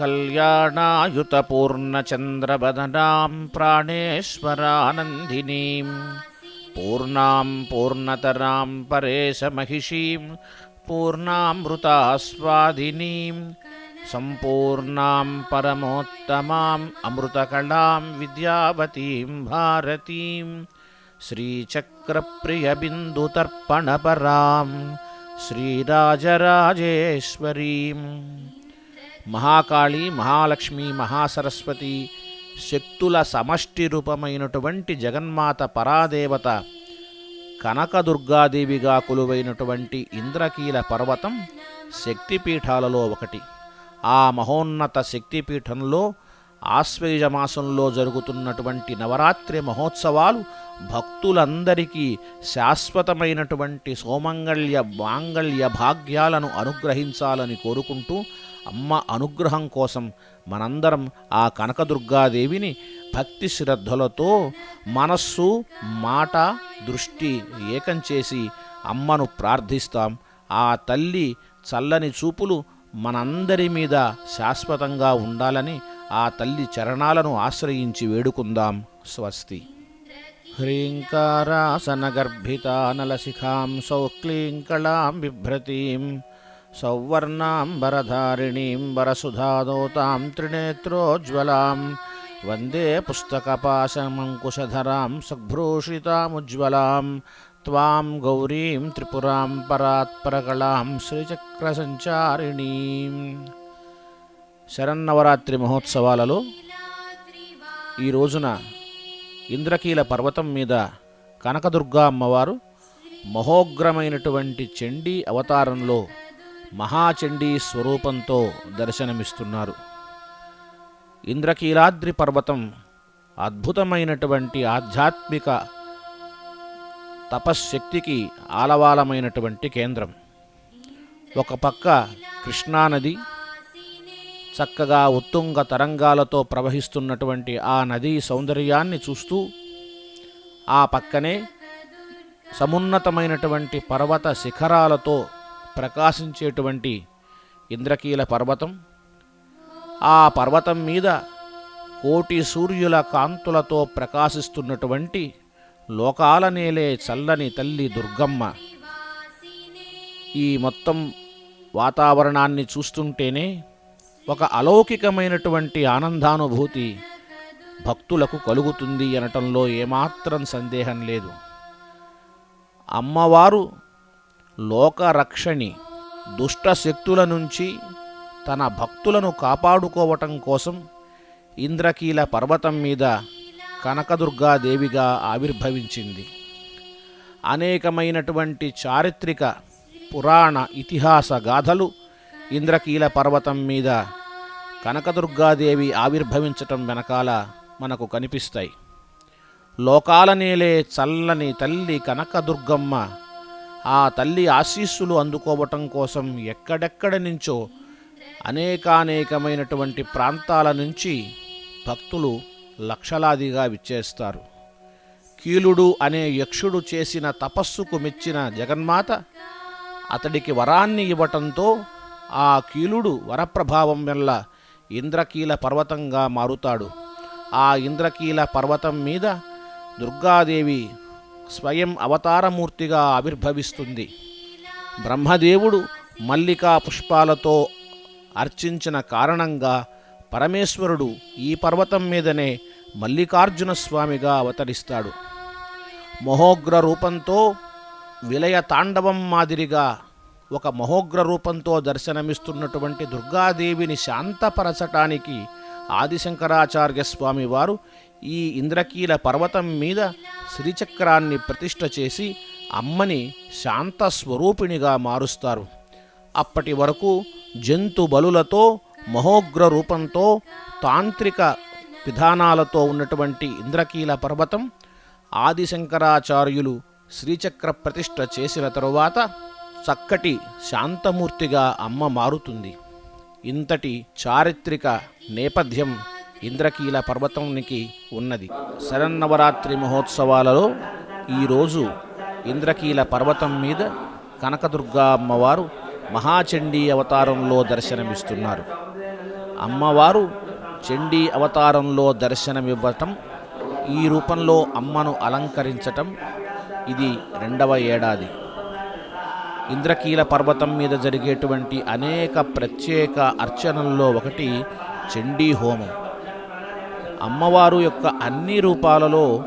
कल्याणायुतपूर्णचन्द्रबदनां प्राणेश्वरानन्दिनीं पूर्णां पूर्णतरां परेशमहिषीं पूर्णामृतास्वादिनीं सम्पूर्णां परमोत्तमाम् अमृतकलां विद्यावतीं भारतीं श्रीचक्रप्रियबिन्दुतर्पणपरां श्रीराजराजेश्वरीम्। మహాకాళి మహాలక్ష్మి మహాసరస్వతి శక్తుల సమష్టి రూపమైనటువంటి జగన్మాత పరాదేవత కనకదుర్గాదేవిగా కొలువైనటువంటి ఇంద్రకీల పర్వతం శక్తిపీఠాలలో ఒకటి. ఆ మహోన్నత శక్తిపీఠంలో ఆశ్వయుజ మాసంలో జరుగుతున్నటువంటి నవరాత్రి మహోత్సవాలు భక్తులందరికీ శాశ్వతమైనటువంటి సోమంగళ్య మాంగళ్య భాగ్యాలను అనుగ్రహించాలని కోరుకుంటూ అమ్మ అనుగ్రహం కోసం మనందరం ఆ కనకదుర్గాదేవిని భక్తి శ్రద్ధలతో మనస్సు మాట దృష్టి ఏకం చేసి అమ్మను ప్రార్థిస్తాం. ఆ తల్లి చల్లని చూపులు మనందరి మీద శాశ్వతంగా ఉండాలని ఆ తల్లి చరణాలను ఆశ్రయించి వేడుకుందాం. స్వస్తి. హ్రీంకారాసనగర్భితానలశిఖాం సౌక్లీంకళాం బిభ్రతీం. సౌవర్ణాంబరధారిణీం వరసుధాదోతాం త్రినేత్రోజ్వలాం వందే పుస్తకపాశమంకుశధరాం సద్భూషితాముజ్వలాం త్వాం గౌరీం త్రిపురాం పరాత్పరకళాం శ్రీచక్రసంచారిణీం శరన్నవరాత్రి మహోత్సవాలలో ఈ రోజున ఇంద్రకీల పర్వతం మీద కనకదుర్గా అమ్మవారు మహోగ్రమైనటువంటి చండీ అవతారంలో మహాచండీ స్వరూపంతో దర్శనమిస్తున్నారు. ఇంద్రకీలాద్రి పర్వతం అద్భుతమైనటువంటి ఆధ్యాత్మిక తపశ్శక్తికి ఆలవాలమైనటువంటి కేంద్రం. ఒక పక్క కృష్ణానది చక్కగా ఉత్తుంగ తరంగాలతో ప్రవహిస్తున్నటువంటి ఆ నదీ సౌందర్యాన్ని చూస్తూ ఆ పక్కనే సమున్నతమైనటువంటి పర్వత శిఖరాలతో ప్రకాశించేటువంటి ఇంద్రకీల పర్వతం. ఆ పర్వతం మీద కోటి సూర్యుల కాంతులతో ప్రకాశిస్తున్నటువంటి లోకాల నేలే చల్లని తల్లి దుర్గమ్మ. ఈ మొత్తం వాతావరణాన్ని చూస్తుంటేనే ఒక అలౌకికమైనటువంటి ఆనందానుభూతి భక్తులకు కలుగుతుంది అనటంలో ఏమాత్రం సందేహం లేదు. అమ్మవారు లోకరక్షణి దుష్ట శక్తుల నుంచి తన భక్తులను కాపాడుకోవటం కోసం ఇంద్రకీల పర్వతం మీద కనకదుర్గాదేవిగా ఆవిర్భవించింది. అనేకమైనటువంటి చారిత్రక పురాణ ఇతిహాస గాథలు ఇంద్రకీల పర్వతం మీద కనకదుర్గాదేవి ఆవిర్భవించటం వెనకాల మనకు కనిపిస్తాయి. లోకాల నేలే చల్లని తల్లి కనకదుర్గమ్మ ఆ తల్లి ఆశీస్సులు అందుకోవటం కోసం ఎక్కడెక్కడ నుంచో అనేకానేకమైనటువంటి ప్రాంతాల నుంచి భక్తులు లక్షలాదిగా విచ్చేస్తారు. కీలుడు అనే యక్షుడు చేసిన తపస్సుకు మెచ్చిన జగన్మాత అతడికి వరాన్ని ఇవ్వటంతో ఆ కీలుడు వరప్రభావం వల్ల ఇంద్రకీల పర్వతంగా మారుతాడు. ఆ ఇంద్రకీల పర్వతం మీద దుర్గాదేవి స్వయం అవతారమూర్తిగా ఆవిర్భవిస్తుంది. బ్రహ్మదేవుడు మల్లికా పుష్పాలతో అర్చించిన కారణంగా పరమేశ్వరుడు ఈ పర్వతం మీదనే మల్లికార్జున స్వామిగా అవతరిస్తాడు. మహోగ్ర రూపంతో విలయ తాండవం మాదిరిగా ఒక మహోగ్ర రూపంతో దర్శనమిస్తున్నటువంటి దుర్గాదేవిని శాంతపరచటానికి ఆదిశంకరాచార్య స్వామివారు ఈ ఇంద్రకీల పర్వతం మీద శ్రీచక్రాన్ని ప్రతిష్ఠ చేసి అమ్మని శాంత స్వరూపిణిగా మారుస్తారు. అప్పటి వరకు జంతు బలులతో మహోగ్ర రూపంతో తాంత్రిక విధానాలతో ఉన్నటువంటి ఇంద్రకీల పర్వతం ఆదిశంకరాచార్యులు శ్రీచక్ర ప్రతిష్ఠ చేసిన తరువాత చక్కటి శాంతమూర్తిగా అమ్మ మారుతుంది. ఇంతటి చారిత్రక నేపథ్యం ఇంద్రకీల పర్వతానికి ఉన్నది. శరన్నవరాత్రి మహోత్సవాలలో ఈరోజు ఇంద్రకీల పర్వతం మీద కనకదుర్గా అమ్మవారు మహాచండీ అవతారంలో దర్శనమిస్తున్నారు. అమ్మవారు చండీ అవతారంలో దర్శనమివ్వటం ఈ రూపంలో అమ్మను అలంకరించటం ఇది రెండవ ఏడాది. ఇంద్రకీల పర్వతం మీద జరిగేటువంటి అనేక ప్రత్యేక అర్చనల్లో ఒకటి చండీ హోమం. అమ్మవారు యొక్క అన్ని రూపాలలో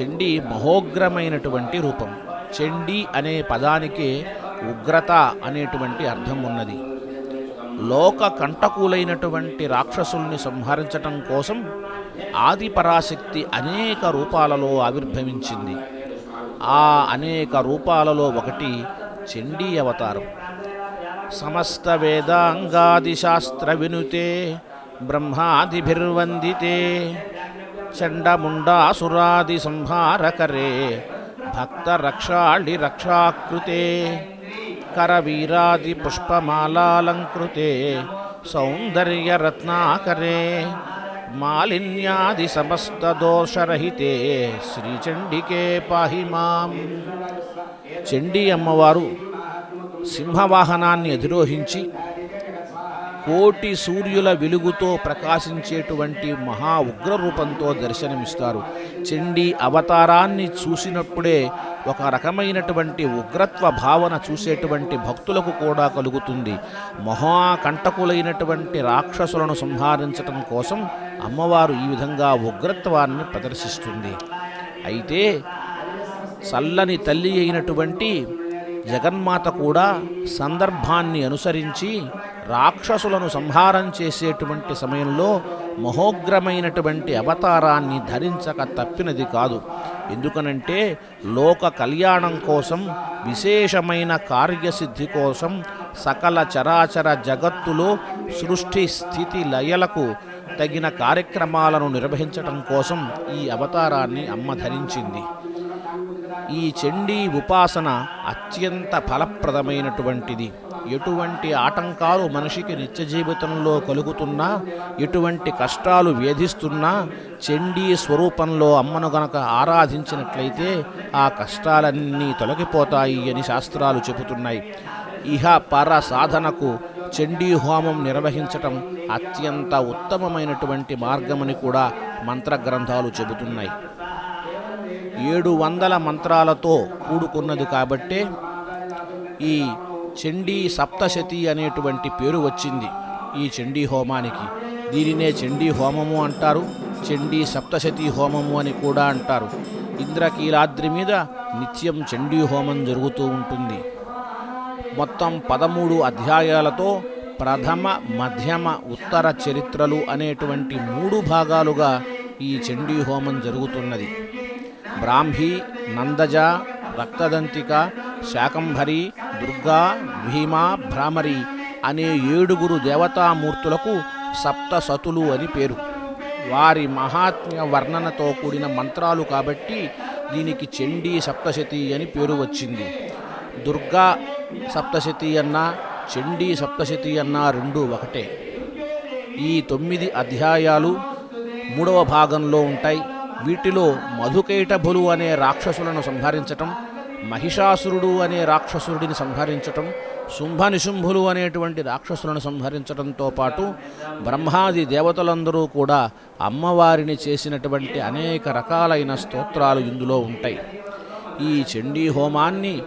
చండీ మహోగ్రమైనటువంటి రూపం. చండీ అనే పదానికి ఉగ్రత అనేటువంటి అర్థం ఉన్నది. లోక కంటకులైనటువంటి రాక్షసుల్ని సంహరించటం కోసం ఆది పరాశక్తి అనేక రూపాలలో ఆవిర్భవించింది. ఆ అనేక రూపాలలో ఒకటి చండీ అవతారం. సమస్త వేదాంగాది శాస్త్ర వినుతే బ్రహ్మాదిభిర్వందితే చండముండాసురాది సంహారకరే భక్త రక్షాళి రక్షాకృతే కరవీరాది పుష్పమాలాలంకృతే సౌందర్యరత్నాకరే మాలిన్యాది సమస్త దోషరహితే శ్రీచండికే పాహి మాం చండీ అమ్మవారు సింహవాహనాన్ని అధిరోహించి కోటి సూర్యుల వెలుగుతో ప్రకాశించేటువంటి మహా ఉగ్ర రూపంతో దర్శనమిస్తారు. చండీ అవతారాన్ని చూసినప్పుడే ఒక రకమైనటువంటి ఉగ్రత్వ భావన చూసేటువంటి భక్తులకు కూడా కలుగుతుంది. మహాకంటకులైనటువంటి రాక్షసులను సంహరించటం కోసం అమ్మవారు ఈ విధంగా ఉగ్రత్వాన్ని ప్రదర్శిస్తుంది. అయితే చల్లని తల్లి అయినటువంటి జగన్మాత కూడా సందర్భాన్ని అనుసరించి రాక్షసులను సంహారం చేసేటువంటి సమయంలో మహోగ్రమైనటువంటి అవతారాన్ని ధరించక తప్పినది కాదు. ఎందుకనంటే లోక కళ్యాణం కోసం విశేషమైన కార్యసిద్ధి కోసం సకల చరాచర జగత్తులో సృష్టి స్థితి లయలకు తగిన కార్యక్రమాలను నిర్వహించటం కోసం ఈ అవతారాన్ని అమ్మ ధరించింది. ఈ చండీ ఉపాసన అత్యంత ఫలప్రదమైనటువంటిది. ఎటువంటి ఆటంకాలు మనిషికి నిత్య జీవితంలో కలుగుతున్నా ఎటువంటి కష్టాలు వేధిస్తున్నా చండీ స్వరూపంలో అమ్మను గనక ఆరాధించినట్లయితే ఆ కష్టాలన్నీ తొలగిపోతాయి అని శాస్త్రాలు చెబుతున్నాయి. ఇహ పర సాధనకు చండీ హోమం నిర్వహించటం అత్యంత ఉత్తమమైనటువంటి మార్గమని కూడా మంత్రగ్రంథాలు చెబుతున్నాయి. ఏడు వందల మంత్రాలతో కూడుకున్నది కాబట్టే ఈ చండీ సప్తశతి అనేటువంటి పేరు వచ్చింది ఈ చండీ హోమానికి. దీనినే చండీ హోమము అంటారు చండీ సప్తశతి హోమము అని కూడా అంటారు. ఇంద్రకీలాద్రి మీద నిత్యం చండీ హోమం జరుగుతూ ఉంటుంది. మొత్తం పదమూడు అధ్యాయాలతో ప్రథమ మధ్యమ ఉత్తర చరిత్రలు అనేటువంటి మూడు భాగాలుగా ఈ చండీ హోమం జరుగుతున్నది. బ్రాహ్మీ నందజ రక్తదంతిక శాకంభరి దుర్గా భీమా భ్రామరి అనే ఏడుగురు దేవతామూర్తులకు సప్తసతులు అని పేరు. వారి మహాత్మ్య వర్ణనతో కూడిన మంత్రాలు కాబట్టి దీనికి చండీ సప్తశతి అని పేరు వచ్చింది. దుర్గా సప్తశతి అన్నా చండీ సప్తశతి అన్నా రెండు ఒకటే. ఈ తొమ్మిది అధ్యాయాలు మూడవ భాగంలో ఉంటాయి. వీటిలో మధుకైటభులు అనే రాక్షసులను సంహరించటం మహిషాసురుడు అనే రాక్షసుడిని సంహరించటం శుంభనిశుంభులు అనేటువంటి రాక్షసులను సంహరించడంతో పాటు బ్రహ్మాది దేవతలందరూ కూడా అమ్మవారిని చేసినటువంటి అనేక రకాలైన స్తోత్రాలు ఇందులో ఉంటాయి. ఈ చండీ హోమాన్ని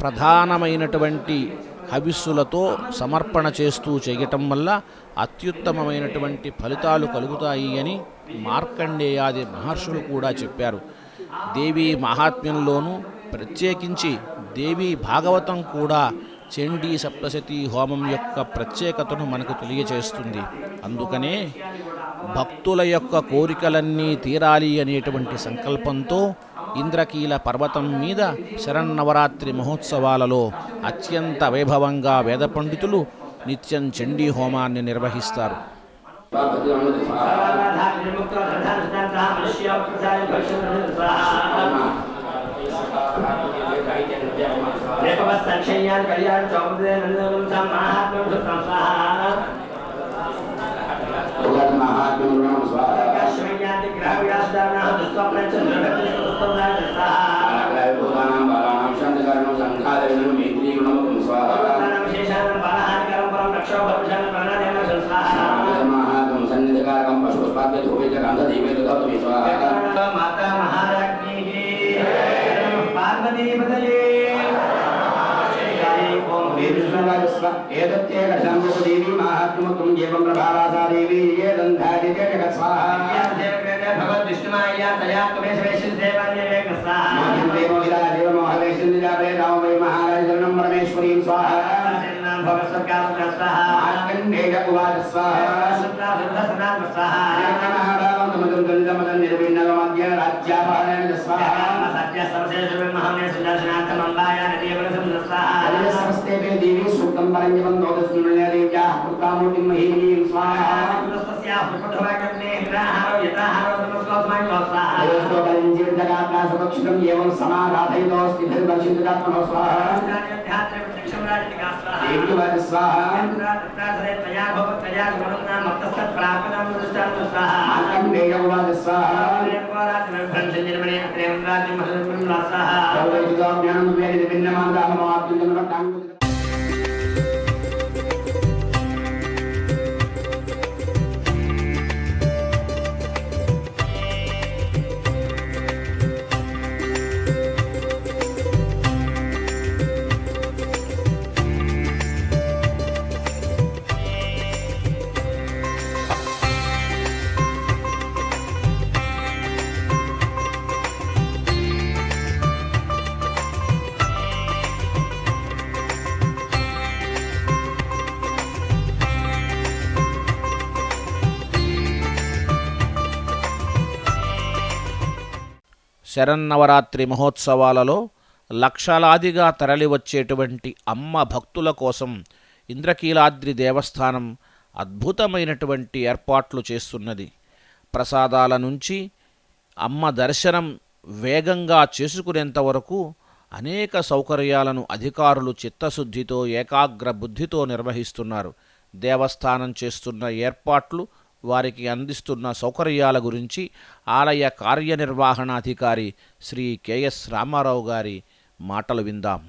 ప్రధానమైనటువంటి హవిస్సులతో సమర్పణ చేస్తూ చేయటం వల్ల అత్యుత్తమమైనటువంటి ఫలితాలు కలుగుతాయి అని మార్కండేయాది మహర్షులు కూడా చెప్పారు. దేవీ మహాత్మ్యంలోనూ ప్రత్యేకించి దేవీ భాగవతం కూడా చండీ సప్తశతి హోమం యొక్క ప్రత్యేకతను మనకు తెలియజేస్తుంది అందుకనే భక్తుల యొక్క కోరికలన్నీ తీరాలి అనేటువంటి సంకల్పంతో ఇంద్రకీల పర్వతం మీద శరన్నవరాత్రి మహోత్సవాలలో అత్యంత వైభవంగా వేద పండితులు నిత్యం చండీ హోమాన్ని నిర్వహిస్తారు. नेपवस्तक्षय्यान् कल्याण चौमदे नन्दनं तं महात्म्यं सुतं स्वाहा महात्म्यं स्वाहा काश्मय्यान् ग्रहविलासदानाः दुःस्वप्नचन्द्रभक्तिः ఏదత్యేక శంభుదేవి మాహాత్మ్యముత్వం జీవం ప్రభావాసా దేవి ఏ దంధాది జగత్ స్వాహా. భగవద్విష్ణుమాయ తయా త్వమేష వేషిదేవాన్యవేక మోహం వై మోహిలా దేవ మోహవేశం నిజాపే రామ వై మహారాజ శరణం పరమేశ్వరీం స్వాహా మార్కండేయ ఉవాచ స్వాహా సూక్తం పరంజవం నోదస్మృణ్యదేవ్యా కృతామూర్తి మహీం స్వాహా సురక్షితం ఏవం సమారాధయితోస్తి భిర్వర్షితాత్మనో స్వాహా దేవి వాచ స్వాహా మార్కండేయ ఉవాచ స్వాహా సర్వైజుగా శరన్నవరాత్రి మహోత్సవాలలో లక్షలాదిగా తరలివచ్చేటువంటి అమ్మ భక్తుల కోసం ఇంద్రకీలాద్రి దేవస్థానం అద్భుతమైనటువంటి ఏర్పాట్లు చేస్తున్నది. ప్రసాదాల నుంచి అమ్మ దర్శనం వేగంగా చేసుకునేంత వరకు అనేక సౌకర్యాలను అధికారులు చిత్తశుద్ధితో ఏకాగ్ర బుద్ధితో నిర్వహిస్తున్నారు. దేవస్థానం చేస్తున్న ఏర్పాట్లు వారికి అందిస్తున్న సౌకర్యాల గురించి ఆలయ కార్యనిర్వహణాధికారి శ్రీ కెఎస్ రామారావు గారి మాటలు విందాం.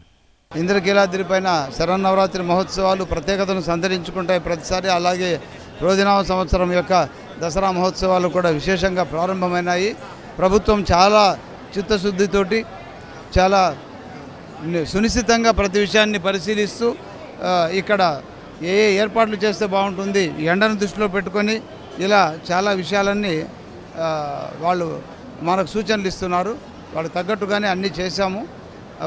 ఇంద్రకీలాద్రి పైన శరన్నవరాత్రి మహోత్సవాలు ప్రత్యేకతను సంతరించుకుంటాయి ప్రతిసారి. అలాగే రోజునామ సంవత్సరం యొక్క దసరా మహోత్సవాలు కూడా విశేషంగా ప్రారంభమైనాయి. ప్రభుత్వం చాలా చిత్తశుద్ధితోటి చాలా సునిశ్చితంగా ప్రతి విషయాన్ని పరిశీలిస్తూ ఇక్కడ ఏ ఏర్పాట్లు చేస్తే బాగుంటుంది ఎండను దృష్టిలో పెట్టుకొని ఇలా చాలా విషయాలన్నీ వాళ్ళు మనకు సూచనలు ఇస్తున్నారు. వాళ్ళు తగ్గట్టుగానే అన్నీ చేశాము.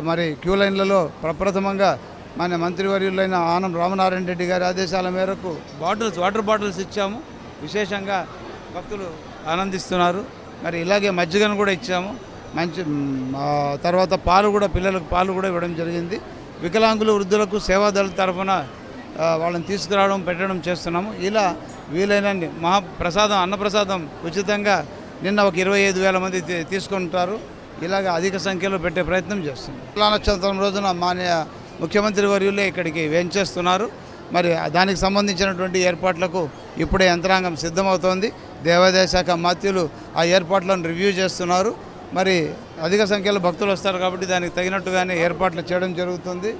మరి క్యూ లైన్లలో ప్రప్రథమంగా మన మంత్రివర్యులైన ఆనం రామనారాయణ రెడ్డి గారి ఆదేశాల మేరకు బాటిల్స్ వాటర్ బాటిల్స్ ఇచ్చాము. విశేషంగా భక్తులు ఆనందిస్తున్నారు. మరి ఇలాగే మజ్జిగను కూడా ఇచ్చాము. మంచి తర్వాత పాలు కూడా పిల్లలకు పాలు కూడా ఇవ్వడం జరిగింది. వికలాంగులు వృద్ధులకు సేవాదళ తరఫున వాళ్ళని తీసుకురావడం పెట్టడం చేస్తున్నాము. ఇలా వీలైనన్ని మహా ప్రసాదం అన్నప్రసాదం ఉచితంగా నిన్న ఒక ఇరవై ఐదు వేల మంది తీ- తీసుకుంటారు. ఇలాగ అధిక సంఖ్యలో పెట్టే ప్రయత్నం చేస్తున్నాం. తులా నక్షత్రం రోజున మాన్య ముఖ్యమంత్రి వర్యులే ఇక్కడికి వేంచేస్తున్నారు. మరి దానికి సంబంధించినటువంటి ఏర్పాట్లకు ఇప్పుడే యంత్రాంగం సిద్ధమవుతోంది. దేవాదాయ శాఖ మాత్యులు ఆ ఏర్పాట్లను రివ్యూ చేస్తున్నారు. మరి అధిక సంఖ్యలో భక్తులు వస్తారు కాబట్టి దానికి తగినట్టుగానే ఏర్పాట్లు చేయడం జరుగుతుంది.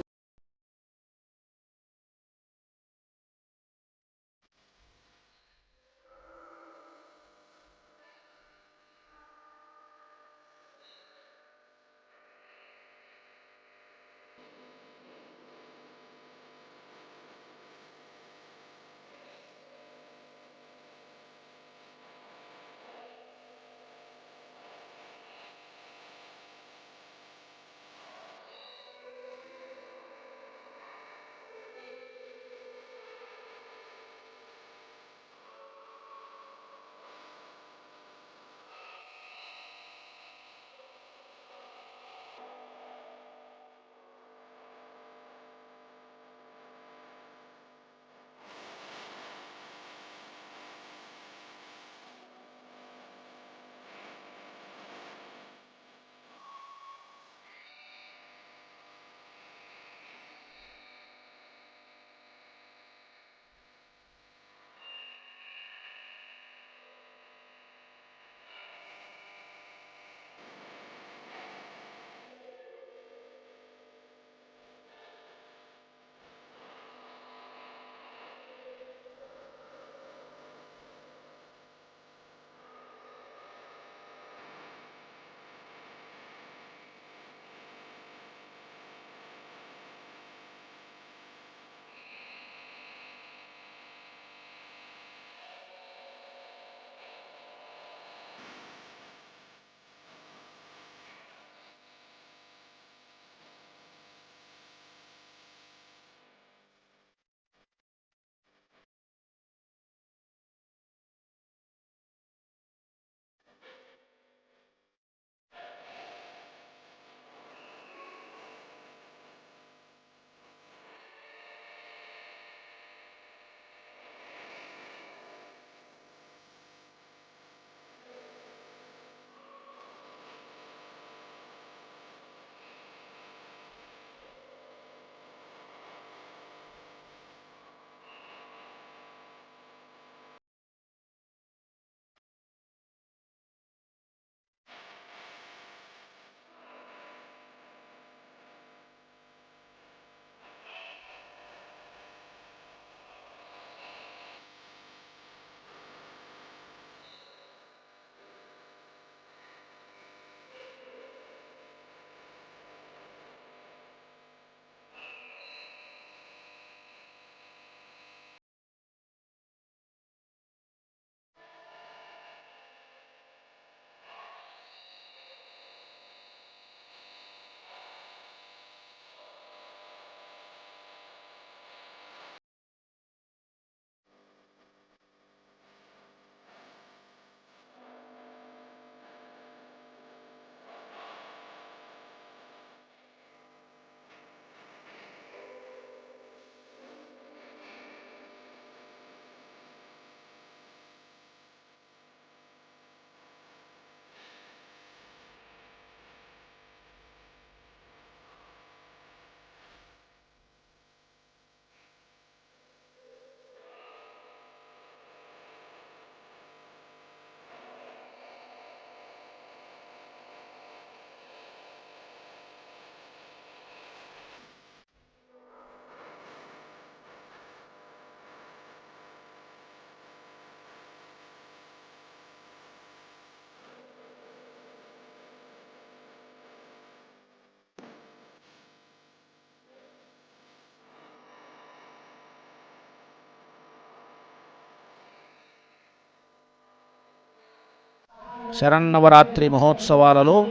శరన్నవరాత్రి మహోత్సవాలలో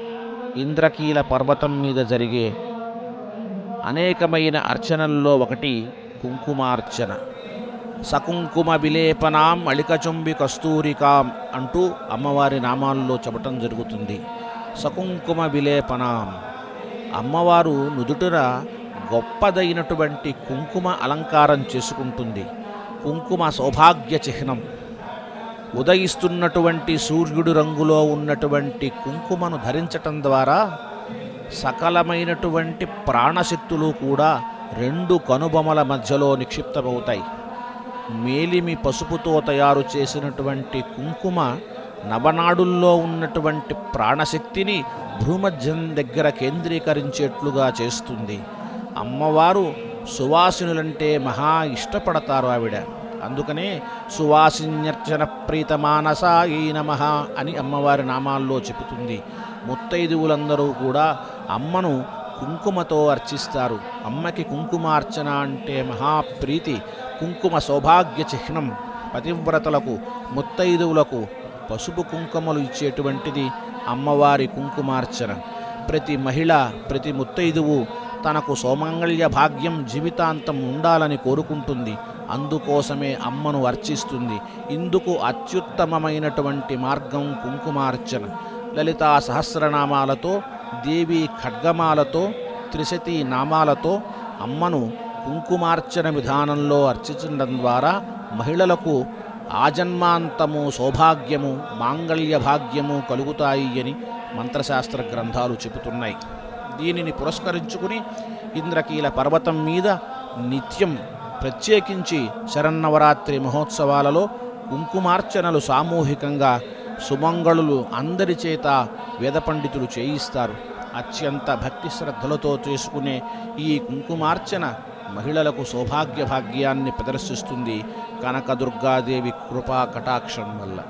ఇంద్రకీల పర్వతం మీద జరిగే అనేకమైన అర్చనల్లో ఒకటి కుంకుమార్చన. సకుంకుమ విలేపనాం అళికచుంబి కస్తూరికాం అంటూ అమ్మవారి నామాల్లో చెప్పటం జరుగుతుంది. సకుంకుమ విలేపనాం. అమ్మవారు నుదుటిన గొప్పదైనటువంటి కుంకుమ అలంకారం చేసుకుంటుంది. కుంకుమ సౌభాగ్య చిహ్నం. ఉదయిస్తున్నటువంటి సూర్యుడు రంగులో ఉన్నటువంటి కుంకుమను ధరించటం ద్వారా సకలమైనటువంటి ప్రాణశక్తులు కూడా రెండు కనుబొమల మధ్యలో నిక్షిప్తమవుతాయి. మేలిమి పసుపుతో తయారు చేసినటువంటి కుంకుమ నవనాడుల్లో ఉన్నటువంటి ప్రాణశక్తిని భూమధ్యం దగ్గర కేంద్రీకరించేట్లుగా చేస్తుంది. అమ్మవారు సువాసినులంటే మహా ఇష్టపడతారు ఆవిడ. అందుకనే సువాసిన్యర్చన ప్రీత మానసాయి నమ అని అమ్మవారి నామాల్లో చెబుతుంది. ముత్తైదువులందరూ కూడా అమ్మను కుంకుమతో అర్చిస్తారు. అమ్మకి కుంకుమార్చన అంటే మహాప్రీతి కుంకుమ సౌభాగ్య చిహ్నం. పతివ్రతలకు ముత్తైదువులకు పసుపు కుంకుమలు ఇచ్చేటువంటిది అమ్మవారి కుంకుమార్చన. ప్రతి మహిళ ప్రతి ముత్తైదువు తనకు సోమంగళ్య భాగ్యం జీవితాంతం ఉండాలని కోరుకుంటుంది. అందుకోసమే అమ్మను అర్చిస్తుంది. ఇందుకు అత్యుత్తమమైనటువంటి మార్గం కుంకుమార్చన. లలితా సహస్రనామాలతో దేవి ఖడ్గమాలతో త్రిశతి నామాలతో అమ్మను కుంకుమార్చన విధానంలో అర్చించడం ద్వారా మహిళలకు ఆజన్మాంతము సౌభాగ్యము మాంగళ్య భాగ్యము కలుగుతాయి అని మంత్రశాస్త్ర గ్రంథాలు చెబుతున్నాయి. దీనిని పురస్కరించుకుని ఇంద్రకీల పర్వతం మీద నిత్యం ప్రత్యేకించి శరన్నవరాత్రి మహోత్సవాలలో కుంకుమార్చనలు సామూహికంగా సుమంగళులు అందరి చేత వేద పండితులు చేయిస్తారు. అత్యంత భక్తి శ్రద్ధలతో చేసుకునే ఈ కుంకుమార్చన మహిళలకు సౌభాగ్య భాగ్యాన్ని ప్రదర్శిస్తుంది కనకదుర్గాదేవి కృపా కటాక్షం వల్ల.